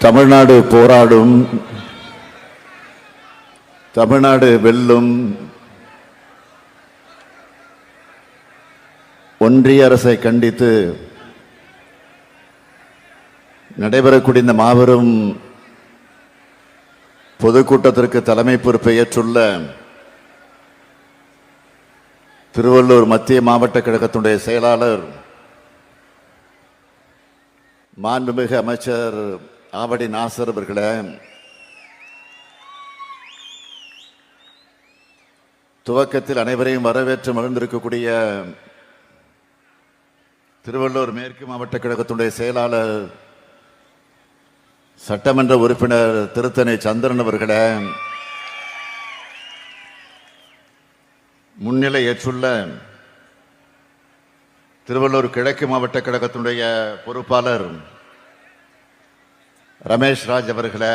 தமிழ்நாடு போராடும் தமிழ்நாடு வெல்லும் ஒன்றிய அரசை கண்டித்து நடைபெறக்கூடிய இந்த மாபெரும் பொதுக்கூட்டத்திற்கு தலைமை பொறுப்பை ஏற்றுள்ள திருவள்ளூர் மத்திய மாவட்ட கழகத்தினுடைய செயலாளர் மாண்புமிகு அமைச்சர் ஆவடி நாசர் அவர்களே துவக்கத்தில் அனைவரையும் வரவேற்று மகிழ்ந்திருக்கக்கூடிய திருவள்ளூர் மேற்கு மாவட்ட கழகத்துடைய செயலாளர் சட்டமன்ற உறுப்பினர் திருத்தணி சந்திரன் அவர்களே முன்னிலை ஏற்றுள்ள திருவள்ளூர் கிழக்கு மாவட்ட கழகத்தினுடைய பொறுப்பாளர் ரமேஷ் ராஜ் அவர்களை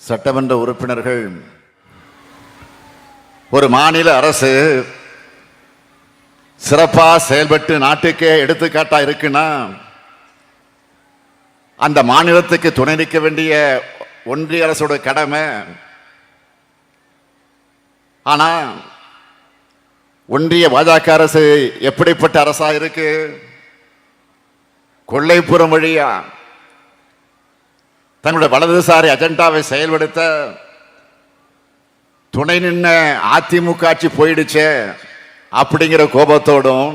சட்டமன்ற உறுப்பினர்கள் ஒரு மாநில அரசு சிறப்பா செயல்பட்டு நாட்டுக்கே எடுத்துக்காட்டா இருக்குன்னா அந்த மாநிலத்துக்கு துணை நிற்க வேண்டிய ஒன்றிய அரசோட கடமை. ஆனா ஒன்றிய பாஜக அரசு எப்படிப்பட்ட அரசா இருக்கு? கொள்ளைப்புறம் வழியா தன்னுடைய வலதுசாரி அஜெண்டாவை செயல்படுத்த துணை நின்ன அதிமுக ஆட்சி போயிடுச்சே அப்படிங்கிற கோபத்தோடும்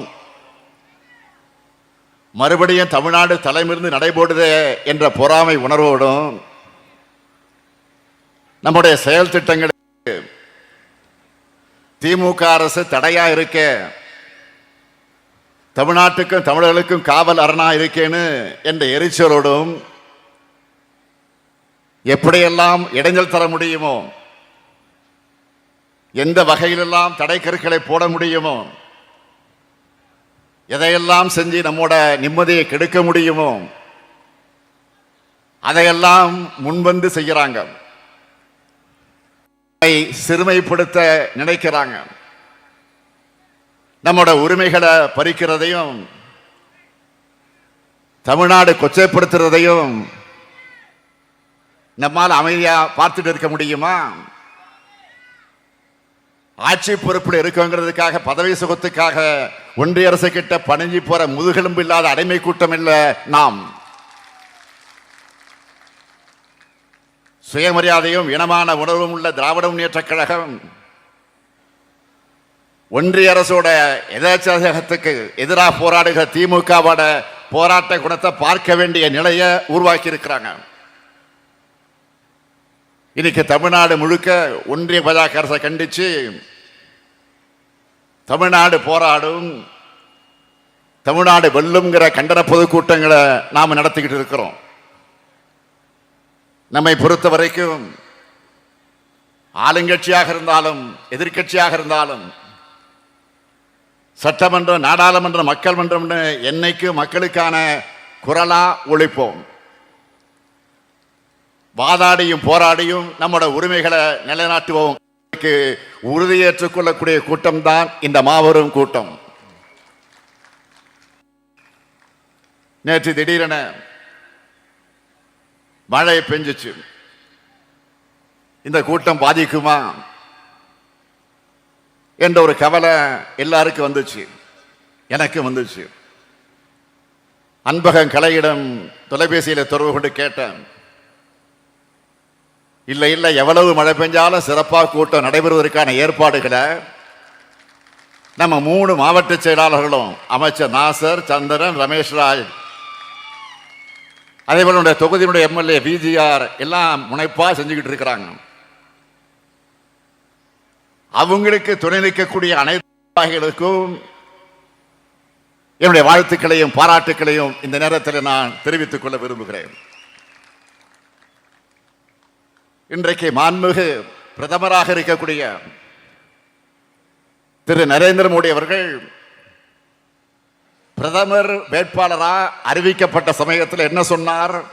மறுபடியும் தமிழ்நாடு தலைமிருந்து நடைபோடுதே என்ற பொறாமை உணர்வோடும் நம்முடைய செயல் திட்டங்களுக்கு திமுக அரசு தடையா இருக்க. தமிழ்நாட்டுக்கும் தமிழர்களுக்கும் காவல் அரணா இருக்கேன்னு என்ற எரிச்சலோடும் எப்படியெல்லாம் இடைஞ்சல் தர முடியுமோ எந்த வகையிலெல்லாம் தடை போட முடியுமோ எதையெல்லாம் செஞ்சு நம்மோட நிம்மதியை கெடுக்க முடியுமோ அதையெல்லாம் முன்வந்து செய்கிறாங்க. சிறுமைப்படுத்த நினைக்கிறாங்க. நம்மோட உரிமைகளை பறிக்கிறதையும் தமிழ்நாடு கொச்சைப்படுத்துறதையும் நம்மால் அமைதியா பார்த்துட்டு இருக்க முடியுமா? ஆட்சி பொறுப்பில் இருக்கோங்கிறதுக்காக பதவி சுகத்துக்காக ஒன்றிய அரசு கிட்ட பணிஞ்சு போற முதுகெலும்பு இல்லாத அடிமை கூட்டம் இல்லை நாம். சுயமரியாதையும் இனமான உணர்வும் உள்ள திராவிட முன்னேற்ற கழகம் ஒன்றிய அரசோட எதாச்சகத்துக்கு எதிராக போராடுகிற திமுகவோட போராட்ட குணத்தை பார்க்க வேண்டிய நிலையை உருவாக்கி இருக்கிறாங்க இன்னைக்கு தமிழ்நாடு முழுக்க ஒன்றிய பாஜக அரசை கண்டிச்சு தமிழ்நாடு போராடும் தமிழ்நாடு வெல்லுங்கிற கண்டன பொதுக்கூட்டங்களை நாம் நடத்திக்கிட்டு இருக்கிறோம். நம்மை பொறுத்த வரைக்கும் ஆளுங்கட்சியாக இருந்தாலும் எதிர்க்கட்சியாக இருந்தாலும் சட்டமன்றம் நாடாளுமன்றம் மக்கள் மன்றம்னு என்னைக்கு மக்களுக்கான குரலா ஒழிப்போம். வாதாடியும் போராடியும் நம்மளோட உரிமைகளை நிலைநாட்டுவோம். உறுதியேற்றுக் கொள்ளக்கூடிய கூட்டம் தான் இந்த மாபெரும் கூட்டம். நேற்று திடீரென மழை பெஞ்சிச்சு. இந்த கூட்டம் பாதிக்குமா? என்ற ஒரு கவலை எல்லாருக்கும் வந்துச்சு. எனக்கு வந்துச்சு. அன்பகம் கலையிடம் தொலைபேசியில் தொடர்பு கொண்டு கேட்டேன். இல்லை இல்லை எவ்வளவு மழை பெஞ்சாலும் சிறப்பாக கூட்டம் நடைபெறுவதற்கான ஏற்பாடுகளை நம்ம மூணு மாவட்ட செயலாளர்களும் அமைச்சர் நாசர் சந்திரன் ரமேஷ் ராஜ் அதே போல தொகுதியினுடைய எம்எல்ஏ பிஜிஆர் எல்லாம் முனைப்பாக செஞ்சுக்கிட்டு இருக்கிறாங்க. அவங்களுக்கு துணை நிற்கக்கூடிய அனைத்து என்னுடைய வாழ்த்துக்களையும் பாராட்டுக்களையும் இந்த நேரத்தில் நான் தெரிவித்துக் கொள்ள விரும்புகிறேன். இன்றைக்கு மாண்புமிகு பிரதமராக இருக்கக்கூடிய திரு நரேந்திர மோடி அவர்கள் பிரதமர் வேட்பாளரா அறிவிக்கப்பட்ட சமயத்தில் என்ன சொன்னார்?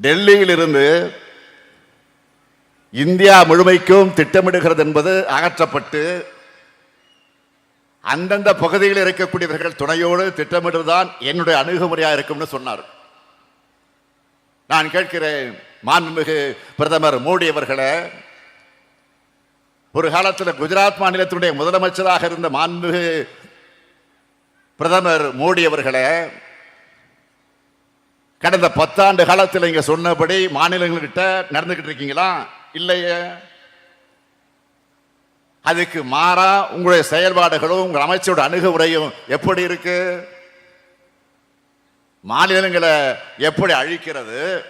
டெல்லியில் இருந்து இந்தியா முழுமைக்கும் திட்டமிடுகிறது என்பது அகற்றப்பட்டு அந்தந்த பகுதியில் இருக்கக்கூடியவர்கள் துணையோடு திட்டமிடுதான் என்னுடைய அணுகுமுறையாக இருக்கும்னு சொன்னார். நான் கேட்கிறேன் மாண்புமிகு பிரதமர் மோடி அவர்களை ஒரு காலத்தில் குஜராத் மாநிலத்தினுடைய முதலமைச்சராக இருந்த மாண்புமிகு பிரதமர் மோடி அவர்களை கடந்த பத்தாண்டு காலத்தில் இங்கே சொன்னபடி மாநிலங்கள்கிட்ட நடந்துக்கிட்டு இருக்கீங்களா? இல்லையே. அதுக்கு மாறா உங்களுடைய செயல்பாடுகளும் உங்கள் அமைச்சரோட அணுகுமுறையும் எப்படி இருக்கு? மாநிலங்களை எப்படி அழிக்கிறது?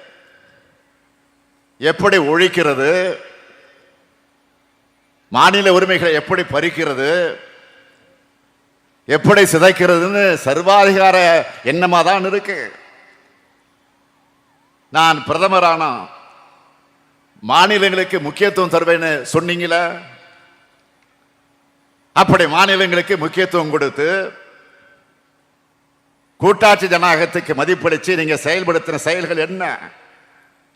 எப்படி ஒழிக்கிறது? மாநில உரிமைகளை எப்படி பறிக்கிறது? எப்படி சிதைக்கிறதுன்னு சர்வாதிகார எண்ணமாக தான் இருக்கு. நான் பிரதமரானோம் மாநிலங்களுக்கு முக்கியத்துவம் தருவேன்னு சொன்னீங்களா? அப்படி மாநிலங்களுக்கு முக்கியத்துவம் கொடுத்து கூட்டாட்சி ஜனநாயகத்துக்கு மதிப்பளிச்சு நீங்க செயல்படுத்தின செயல்கள் என்ன?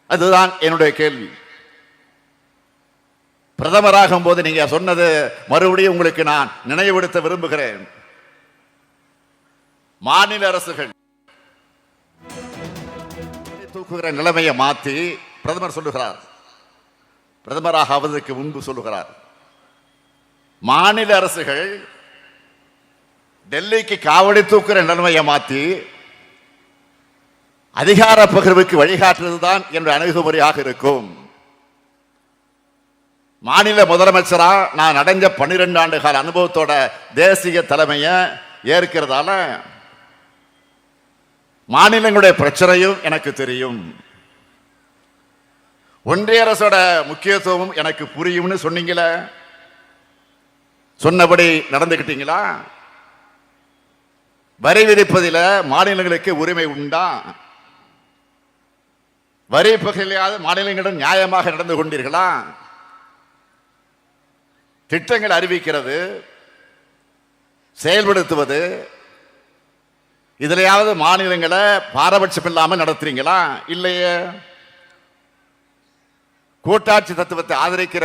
அதுதான் என்னுடைய கேள்வி. பிரதமராகும் போது நீங்க சொன்னது மறுபடியும் உங்களுக்கு நான் நினைவுபடுத்த விரும்புகிறேன். மாநில அரசுகள் தூக்குகிற நிலைமையை மாற்றி பிரதமர் சொல்லுகிறார். பிரதமராக ஆவதற்கு முன்பு சொல்லுகிறார் மாநில அரசுகள் டெல்லிக்கு காவடி தூக்குற நிலைமையை மாற்றி அதிகார பகிர்வுக்கு வழிகாட்டுவதுதான் என்ற அணுகுமுறையாக இருக்கும். மாநில முதலமைச்சரா நான் அடைஞ்ச பன்னிரெண்டு ஆண்டு கால அனுபவத்தோட தேசிய தலைமையை ஏற்கிறதால மாநிலங்களுடைய பிரச்சனையும் எனக்கு தெரியும். ஒன்றிய அரசோட முக்கியத்துவம் எனக்கு புரியும்னு சொன்னீங்களே? சொன்னபடி நடந்துக்கிட்டீங்களா வரி விதிப்பதில் மாநிலங்களுக்கு உரிமை உண்டா? வரி பகிர்லையாவது மாநிலங்களிடம் நியாயமாக நடந்து கொண்டீர்களா? திட்டங்கள் அறிவிக்கிறது செயல்படுத்துவது இதிலையாவது மாநிலங்களை பாரபட்சம் இல்லாமல் நடத்துறீங்களா? இல்லையே. கூட்டாட்சி தத்துவத்தை ஆதரிக்கிற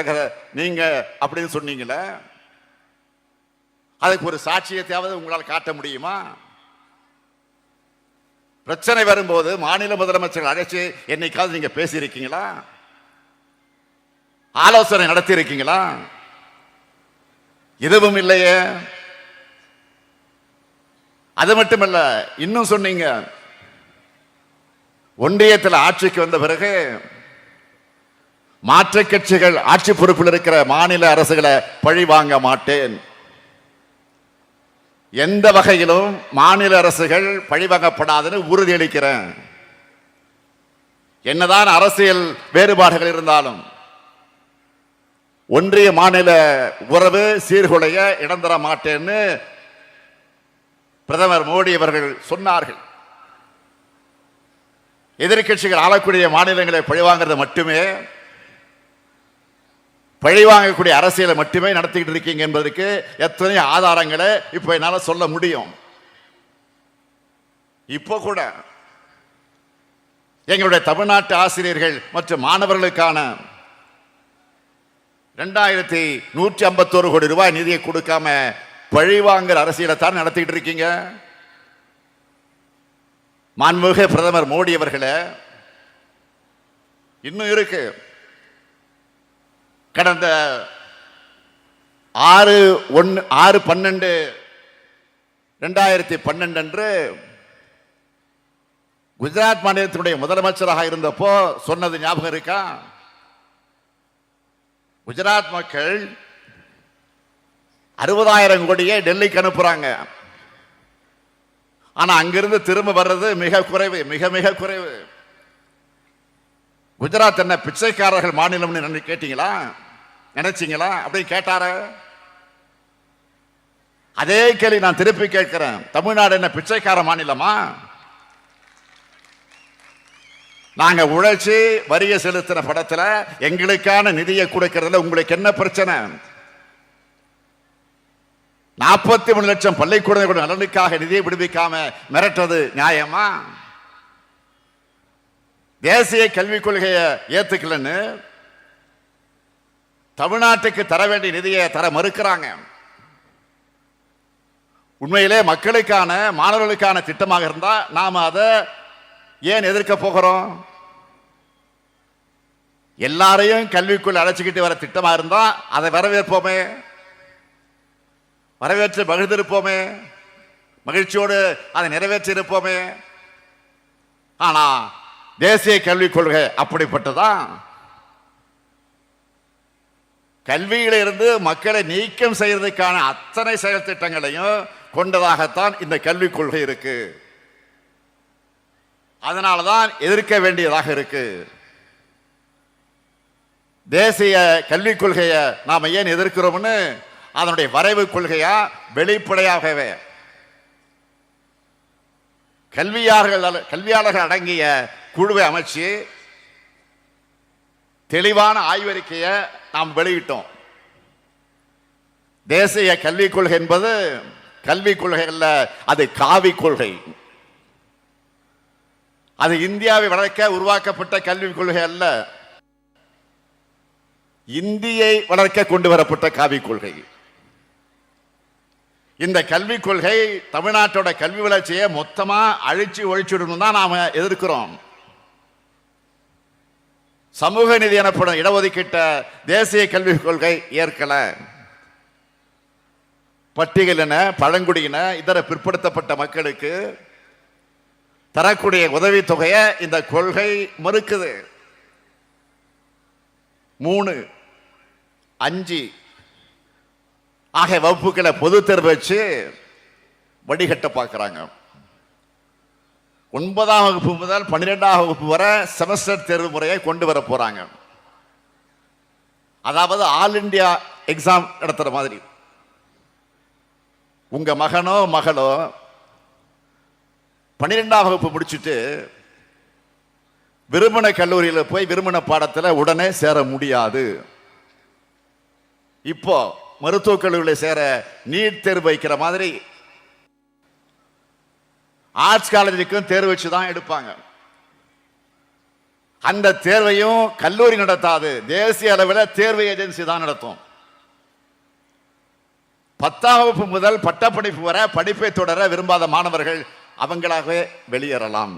நீங்க அப்படின்னு சொன்னீங்களே அதுக்கு ஒரு சாட்சியத்தையாவது உங்களால் காட்ட முடியுமா? பிரச்சனை வரும்போது மாநில முதலமைச்சர் அழைச்சி என்னைக்காவது நீங்க பேசியிருக்கீங்களா? ஆலோசனை நடத்தி இருக்கீங்களா எதுவும் இல்லையே. அது மட்டுமல்ல இன்னும் சொன்னீங்க ஒன்றியத்தில் ஆட்சிக்கு வந்த பிறகு மாற்று கட்சிகள் ஆட்சி பொறுப்பில் இருக்கிற மாநில அரசுகளை பழி வாங்க மாட்டேன். எந்த வகையிலும் மாநில அரசுகள் பழிவாங்கப்படாதுன்னு உறுதியளிக்கிறேன் என்னதான் அரசியல் வேறுபாடுகள் இருந்தாலும் ஒன்றிய மாநில உறவு சீர்குலைய இடம் தர மாட்டேன்னு பிரதமர் மோடி அவர்கள் சொன்னார்கள். எதிர்கட்சிகள் ஆளக்கூடிய மாநிலங்களை பழிவாங்கிறது மட்டுமே பழிவாங்கக்கூடிய அரசியலை மட்டுமே நடத்திக்கிட்டு இருக்கீங்க என்பதற்கு எத்தனை ஆதாரங்களை இப்ப என்னால் சொல்ல முடியும். இப்போ கூட எங்களுடைய தமிழ்நாட்டு ஆசிரியர்கள் மற்றும் மாணவர்களுக்கான ரெண்டாயிரத்தி நூற்றி ஐம்பத்தோரு கோடி ரூபாய் நிதியை கொடுக்காம பழிவாங்கிற அரசியலை தான் நடத்திட்டு இருக்கீங்க? மாண்புமிகு பிரதமர் மோடி அவர்களை இன்னும் இருக்கு. கடந்த ஆறு ஒன்று ஆறு பன்னெண்டு ரெண்டாயிரத்தி பன்னெண்டு அன்று குஜராத் மாநிலத்தினுடைய முதலமைச்சராக இருந்தப்போ சொன்னது ஞாபகம் இருக்கா? குஜராத் மக்கள் அறுபதாயிரம் கோடியை டெல்லிக்கு அனுப்புறாங்க. ஆனா அங்கிருந்து திரும்ப வர்றது மிக குறைவு மிக மிக குறைவு. குஜராத் என்ன பிச்சைக்காரர்கள் மாநிலம்னு நினை- கேட்டீங்களா? நினைச்சிங்களா? அப்படின்னு கேட்டார. அதே கேள்வி நான் திருப்பி கேட்கிறேன். தமிழ்நாடு என்ன பிச்சைக்கார மாநிலமா? நாங்க உழைச்சி வரிய செலுத்தின படத்துல எங்களுக்கான நிதியை கொடுக்கறதுல உங்களுக்கு என்ன பிரச்சனை? நாற்பத்தி மூணு லட்சம் பள்ளிக்கூடங்களோட நலனுக்காக நிதியை விடுவிக்காம மிரட்டுறது நியாயமா? தேசிய கல்விக் கொள்கையை ஏத்துக்கலன்னு தமிழ்நாட்டுக்கு தர வேண்டிய நிதியை தர மறுக்கிறாங்க. உண்மையிலே மக்களுக்கான மாணவர்களுக்கான திட்டமாக இருந்தா நாம் அதை ஏன் எதிர்க்க போகிறோம்? எல்லாரையும் கல்விக்குள் அழைச்சிக்கிட்டு வர திட்டமாக இருந்தா அதை வரவேற்போமே. வரவேற்று மகிழ்ந்திருப்போமே. மகிழ்ச்சியோடு அதை நிறைவேற்றி இருப்போமே ஆனா தேசிய கல்விக் கொள்கை அப்படிப்பட்டதான் கல்வியில இருந்து மக்களை நீக்கம் செய்யறதுக்கான அத்தனை செயல் திட்டங்களையும் கொண்டதாகத்தான் இந்த கல்விக் கொள்கை இருக்கு. அதனாலதான் எதிர்க்க வேண்டியதாக இருக்கு. தேசிய கல்விக் கொள்கையை நாம் ஏன் எதிர்க்கிறோம்னு? அதனுடைய வரைவு கொள்கையா? வெளிப்படையாகவே. கல்வியாளர்கள் கல்வியாளர்கள் அடங்கிய குழுவை அமைச்சு தெளிவான ஆய்வறிக்கையை நாம் வெளியிட்டோம். தேசிய கல்விக் கொள்கை என்பது கல்விக் கொள்கை அல்ல அது காவி கொள்கை. அது இந்தியாவை வளர்க்க உருவாக்கப்பட்ட கல்விக் கொள்கை அல்ல. இந்தியை வளர்க்க கொண்டு வரப்பட்ட காவிக் கொள்கை. இந்த கல்விக் கொள்கை தமிழ்நாட்டோட கல்வி வளர்ச்சியை மொத்தமாக அழிச்சு ஒழிச்சுடணும் தான் நாம் எதிர்க்கிறோம். சமூக நிதி எனப்படும் இடஒதுக்கீட்ட தேசிய கல்விக் கொள்கை ஏற்கல. பட்டியலின பழங்குடியின இதர பிற்படுத்தப்பட்ட மக்களுக்கு தரக்கூடிய உதவித்தொகையை இந்த கொள்கை மறுக்குது. மூணு அஞ்சு ஆகிய வகுப்புகளை பொது தேர்வு வச்சு வடிகட்ட பார்க்குறாங்க. ஒன்பதாம் வகுப்பு முதல் பன்னிரெண்டாம் வகுப்பு வரை செமஸ்டர் தேர்வு முறையை கொண்டு வர போறாங்க. அதாவது ஆல் இந்தியா எக்ஸாம் நடத்துகிற மாதிரி. உங்கள் மகனோ மகளோ பன்னிரெண்டாம் வகுப்பு முடிச்சுட்டு விரும்பின கல்லூரியில் போய் விரும்பின பாடத்தில் உடனே சேர முடியாது. இப்போ மருத்துவக் கல்லூரியில் சேர நீட் தேர்வு வைக்கிற மாதிரி ஆர்ட்ஸ் காலேஜுக்கும் தேர்வு வச்சு தான் எடுப்பாங்க. அந்த தேர்வையும் கல்லூரி நடத்தாது. தேசிய அளவில் தேர்வு ஏஜென்சி தான் நடத்தும். பத்தாம் வகுப்பு முதல் பட்டப்படிப்பு வர படிப்பை தொடர விரும்பாத மாணவர்கள் அவங்களாகவே வெளியேறலாம்.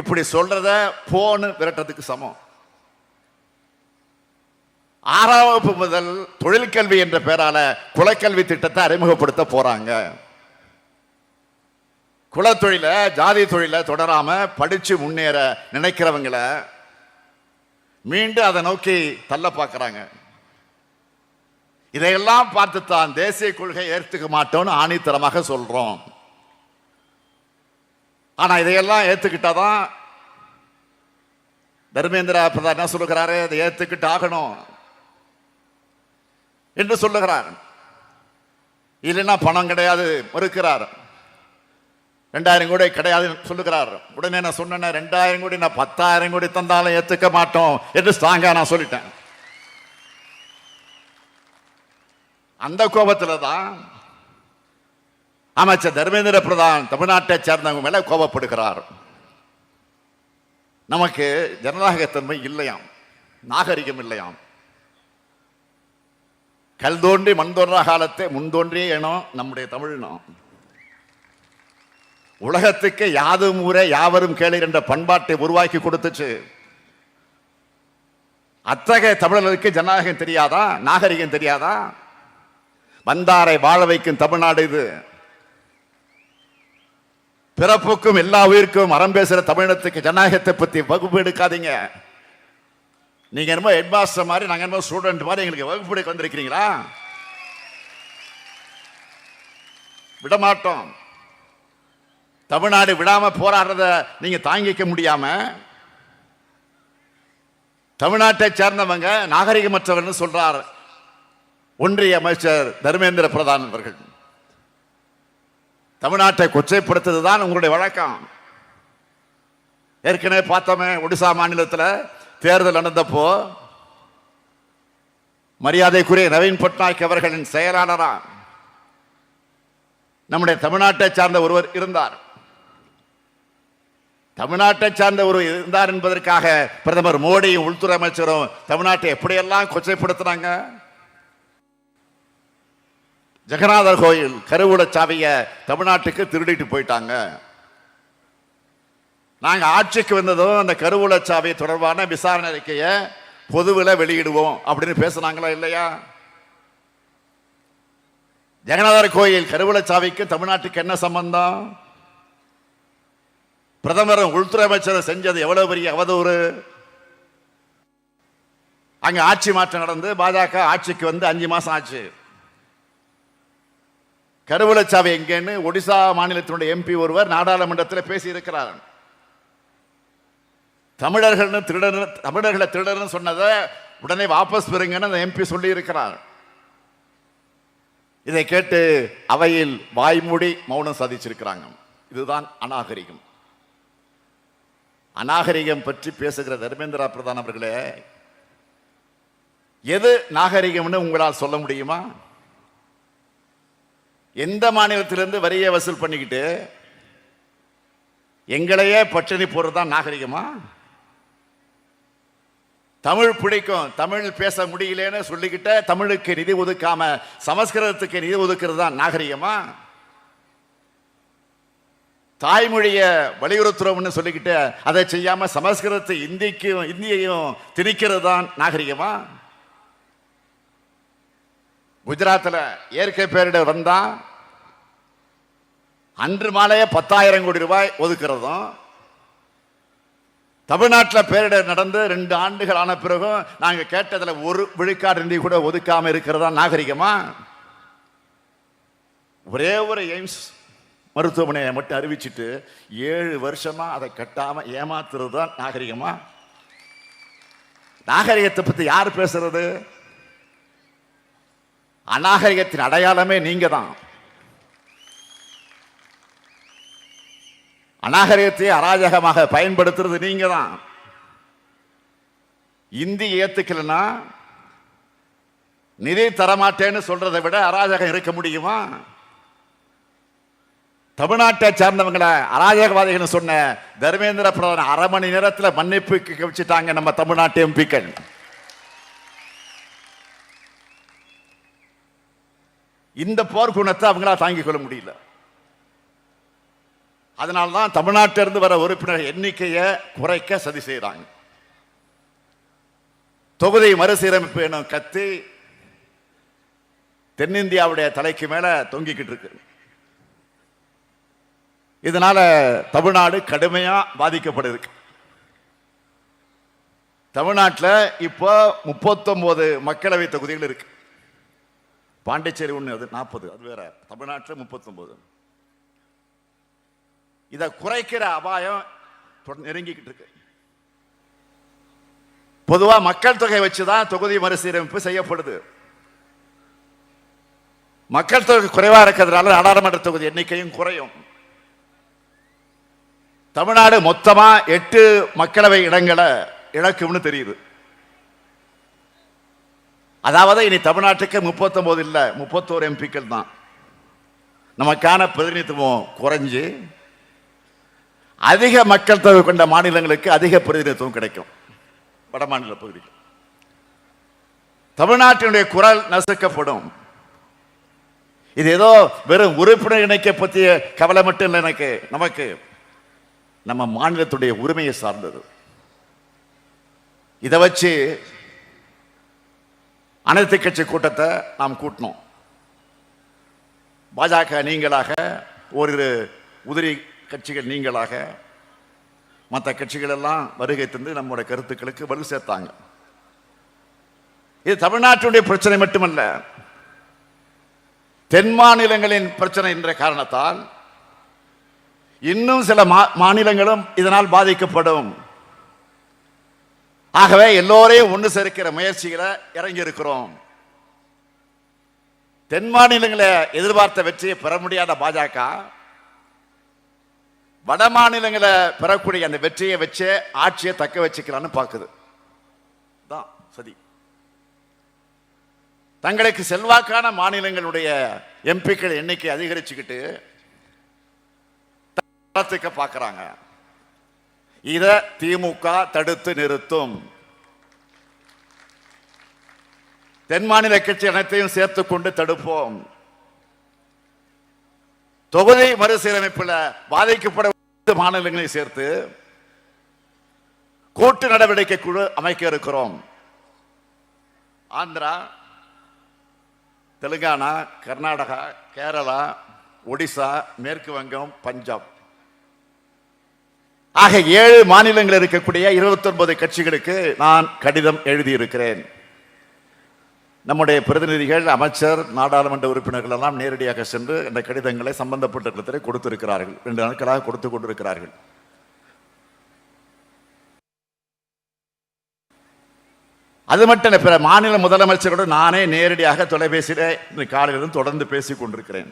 இப்படி சொல்றத போன்னு விரட்டுறதுக்கு சமம். ஆறாம் வகுப்பு முதல் தொழிற்கல்வி என்ற பெயரால குலக்கல்வி திட்டத்தை அறிமுகப்படுத்த போறாங்க. குலத்தொழில ஜாதி தொழிலை தொடராம படிச்சு முன்னேற நினைக்கிறவங்கள மீண்டும் அதை நோக்கி தள்ள பார்க்குறாங்க. இதையெல்லாம் பார்த்து தான் தேசிய கொள்கை ஏற்றுக்க மாட்டோம்னு ஆணித்தரமாக சொல்றோம். ஆனா இதையெல்லாம் ஏத்துக்கிட்டாதான் தர்மேந்திரா பிரதான் என்ன சொல்லுகிறாரு? இதை ஏத்துக்கிட்டு ஆகணும். என்று சொல்லுகிறார். இல்லைன்னா பணம் கிடையாது மறுக்கிறார். ரெண்டாயிரம் கோடி கிடையாது சொல்லுகிறார். உடனே நான் சொன்னேன் ரெண்டாயிரம் கோடி நான் பத்தாயிரம் கோடி தந்தாலும் ஏத்துக்க மாட்டோம் என்று ஸ்ட்ராங்கா நான் சொல்லிட்டேன். அந்த கோபத்தில் தான் அமைச்சர் தர்மேந்திர பிரதான் தமிழ்நாட்டை சேர்ந்தவங்க மேலே கோபப்படுகிறார். நமக்கு ஜனநாயகத்தன்மை இல்லையாம் நாகரிகம் இல்லையாம். கல் தோன்றி மண் தோன்றா காலத்தை முன் தோன்றிய இனம் நம்முடைய தமிழினம் உலகத்துக்கு யாதும் ஊரே யாவரும் கேளீர் என்ற பண்பாட்டை உருவாக்கி கொடுத்துச்சு. அத்தகைய தமிழர்களுக்கு ஜனநாயகம் தெரியாதா நாகரிகம் தெரியாதா? வந்தாரை வாழ வைக்கும் தமிழ்நாடு இது. பிறப்புக்கும் எல்லா உயிருக்கும் அறம் பேசுகிற தமிழகத்துக்கு ஜனநாயகத்தை பற்றி வகுப்பு எடுக்காதீங்க. நீங்கள் என்னமோ ஹெட் மாஸ்டர் மாதிரி நாங்கள் என்னமோ ஸ்டூடெண்ட் மாதிரி எங்களுக்கு வகுப்பு வந்திருக்கிறீங்களா? விடமாட்டோம். தமிழ்நாடு விடாமல் போராடுறத நீங்கள் தாங்கிக்க முடியாமல் தமிழ்நாட்டை சேர்ந்தவங்க நாகரிகமற்றவர்னு சொல்கிறார் ஒன்றிய அமைச்சர் தர்மேந்திர பிரதான் அவர்கள். தமிழ்நாட்டை கொச்சைப்படுத்துறது தான் உங்களுடைய வழக்கம். ஏற்கனவே பார்த்தோமே ஒடிசா மாநிலத்தில் தேர்தல் நடந்தப்போ மரியாதைக்குரிய நவீன் பட்நாயக் அவர்களின் செயலாளரா நம்முடைய தமிழ்நாட்டை சார்ந்த ஒருவர் இருந்தார். தமிழ்நாட்டை சார்ந்த ஒரு இருந்தார் என்பதற்காக பிரதமர் மோடியும் உள்துறை அமைச்சரும் தமிழ்நாட்டை எப்படியெல்லாம் கொச்சைப்படுத்துறாங்க ஜெகநாதர் கோயில் கருவூல சாவியை தமிழ்நாட்டுக்கு திருடிட்டு போயிட்டாங்க. நாங்கள் ஆட்சிக்கு வந்ததும் அந்த கருவூலச்சாவை தொடர்பான விசாரணை அறிக்கையை பொதுவில் வெளியிடுவோம் அப்படின்னு பேசுனாங்களா இல்லையா? ஜெகநாதர் கோயில் கருவூல தமிழ்நாட்டுக்கு என்ன சம்பந்தம்? பிரதமர் உள்துறை அமைச்சர் செஞ்சது எவ்வளவு பெரிய அவதூறு? அங்க ஆட்சி மாற்றம் நடந்து பாஜக ஆட்சிக்கு வந்து அஞ்சு மாசம் ஆச்சு. கருவூலச்சாவை எங்கேன்னு ஒடிசா மாநிலத்தினுடைய எம்பி ஒருவர் நாடாளுமன்றத்தில் பேசியிருக்கிறார். தமிழர்கள்னு திருடர் தமிழர்களை திருடர்னு சொன்னதை உடனே வாபஸ் பெறுங்கன்னு அந்த எம்பி சொல்லி இருக்கிறார் இதை கேட்டு அவையில் வாய்மூடி மௌனம் சாதிச்சிருக்கிறாங்க. இதுதான் அநாகரிகம். அநாகரிகம் பற்றி பேசுகிற தர்மேந்திரா பிரதான் அவர்களே எது நாகரிகம்னு உங்களால் சொல்ல முடியுமா? எந்த மாநிலத்திலிருந்து வரியை வசூல் பண்ணிக்கிட்டு எங்களையே பட்டினி போடுறது தான் நாகரிகமா? தமிழ் பிடிக்கும். தமிழ் பேச முடியலன்னு சொல்லிக்கிட்ட தமிழுக்கு நிதி ஒதுக்காம சமஸ்கிருதத்துக்கு நிதி ஒதுக்கிறது தான் நாகரிகமா? தாய்மொழியை வலியுறுத்துறோம்னு சொல்லிக்கிட்டு அதை செய்யாம சமஸ்கிருதத்தை இந்திக்கும் இந்தியையும் திணிக்கிறது தான் நாகரிகமா? குஜராத்தில் இயற்கை பேரிடர் வந்தால் அன்று மாலையே பத்தாயிரம் கோடி ரூபாய் ஒதுக்கிறதும் தமிழ்நாட்டில் பேரிடர் நடந்து ரெண்டு ஆண்டுகள் ஆன பிறகும் நாங்கள் கேட்டதில் ஒரு விழுக்காடு நிதி கூட ஒதுக்காமல் இருக்கிறதா நாகரிகமா? ஒரே ஒரு எய்ம்ஸ் மருத்துவமனையை மட்டும் அறிவிச்சிட்டு ஏழு வருஷமாக அதை கட்டாமல் ஏமாத்துறது தான் நாகரிகமா? நாகரிகத்தை பற்றி யார் பேசுறது? அநாகரிகத்தின் அடையாளமே நீங்கள் தான் அநாகரிகத்தை அராஜகமாக பயன்படுத்துறது நீங்க தான் இந்தி ஏத்துக்கலன்னா நிதி தரமாட்டேன்னு சொல்றதை விட அராஜகம் இருக்க முடியுமா? தமிழ்நாட்டை சார்ந்தவங்களை அராஜகவாதிகள் சொன்ன தர்மேந்திர பிரதான் அரை மணி நேரத்தில் மன்னிப்பு வச்சுட்டாங்க நம்ம தமிழ்நாட்டு எம்பிக்கள். இந்த போர்க்குணத்தை அவங்களால தாங்கிக் கொள்ள முடியல. அதனால தான் தமிழ்நாட்டிலிருந்து வர உறுப்பினர் எண்ணிக்கையை குறைக்க சதி செய்கிறாங்க தொகுதி மறுசீரமைப்பு எனும் கத்தி தென்னிந்தியாவுடைய தலைக்கு மேல தொங்கிக்கிட்டு இருக்கு. இதனால தமிழ்நாடு கடுமையா பாதிக்கப்படுது தமிழ்நாட்டில் இப்போ முப்பத்தொம்போது மக்களவை தொகுதிகள் இருக்கு. பாண்டிச்சேரி ஒன்று அது நாற்பது அது வேற. தமிழ்நாட்டில் முப்பத்தொன்பது. இதை குறைக்கிற அபாயம் நெருங்கிக்கிட்டு இருக்கு. பொதுவாக மக்கள் தொகை வச்சுதான் தொகுதி மறுசீரமைப்பு செய்யப்படுது. மக்கள் தொகை குறைவா இருக்கிறதுனால நாடாளுமன்ற தொகுதி எண்ணிக்கையும் குறையும். தமிழ்நாடு மொத்தமா எட்டு மக்களவை இடங்களை இழக்கும்னு தெரியுது. அதாவது இனி தமிழ்நாட்டுக்கு முப்பத்தொம்போது இல்லை முப்பத்தோரு எம்பிக்கள் தான். நமக்கான பிரதிநிதித்துவம் குறைஞ்சு அதிக மக்கள் தொகை கொண்ட மாநிலங்களுக்கு அதிக பிரதிநிதித்துவம் கிடைக்கும். வட மாநில பகுதிகள். தமிழ்நாட்டினுடைய குரல் நசுக்கப்படும். இது ஏதோ வெறும் உறுப்பினர் இணைக்க பற்றிய கவலை மட்டும் இல்லை எனக்கு நமக்கு. நம்ம மாநிலத்துடைய உரிமையை சார்ந்தது. இதை வச்சு அனைத்து கட்சி கூட்டத்தை நாம் கூட்டினோம் பாஜக நீங்களாக ஒரு உதிரி கட்சிகள் நீங்களாக மற்ற கட்சிகள் எல்லாம் வருகை தந்து நம்முடைய கருத்துக்களுக்கு வலு சேர்த்தாங்க. இது தமிழ்நாட்டுடைய பிரச்சனை மட்டுமல்ல. தென் மாநிலங்களின் பிரச்சனை என்ற காரணத்தால் இன்னும் சில மா- மாநிலங்களும் இதனால் பாதிக்கப்படும். ஆகவே எல்லோரையும் ஒன்று சேர்க்கிற முயற்சிகளை இறங்கி இருக்கிறோம் தென் மாநிலங்களை எதிர்பார்த்த வெற்றியை பெற முடியாத பாஜக வட மாநிலங்களை பெறக்கூடிய அந்த வெற்றியை வச்சே ஆட்சியை தக்க வச்சுக்கலான்னு பார்க்குது. தான் சதி. தங்களுக்கு செல்வாக்கான மாநிலங்களுடைய எம்பிக்கள் எண்ணிக்கை அதிகரிச்சுக்கிட்டு வளர்த்துக்க பார்க்கறாங்க. திமுக தடுத்து நிறுத்தும். தென் மாநில கட்சி அனைத்தையும் சேர்த்துக் கொண்டு தடுப்போம். தொகுதி மறுசீரமைப்பில் பாதிக்கப்பட மாநிலங்களை சேர்த்து கூட்டு நடவடிக்கை குழு அமைக்க இருக்கிறோம். ஆந்திரா தெலுங்கானா கர்நாடகா கேரளா ஒடிசா மேற்கு வங்கம் பஞ்சாப். ஆக ஏழு மாநிலங்களில் இருக்கக்கூடிய 29 கட்சிகளுக்கு நான் கடிதம் எழுதியிருக்கிறேன். நம்முடைய பிரதிநிதிகள் அமைச்சர் நாடாளுமன்ற உறுப்பினர்கள் எல்லாம் நேரடியாக சென்று இந்த கடிதங்களை சம்பந்தப்பட்ட இடத்திலே கொடுத்திருக்கிறார்கள். ரெண்டு நாட்களாக கொடுத்து கொண்டிருக்கிறார்கள். அது மட்டும் பிற மாநில முதலமைச்சரோடு நானே நேரடியாக தொலைபேசியிலே இந்த காலையிலிருந்து தொடர்ந்து பேசிக் கொண்டிருக்கிறேன்.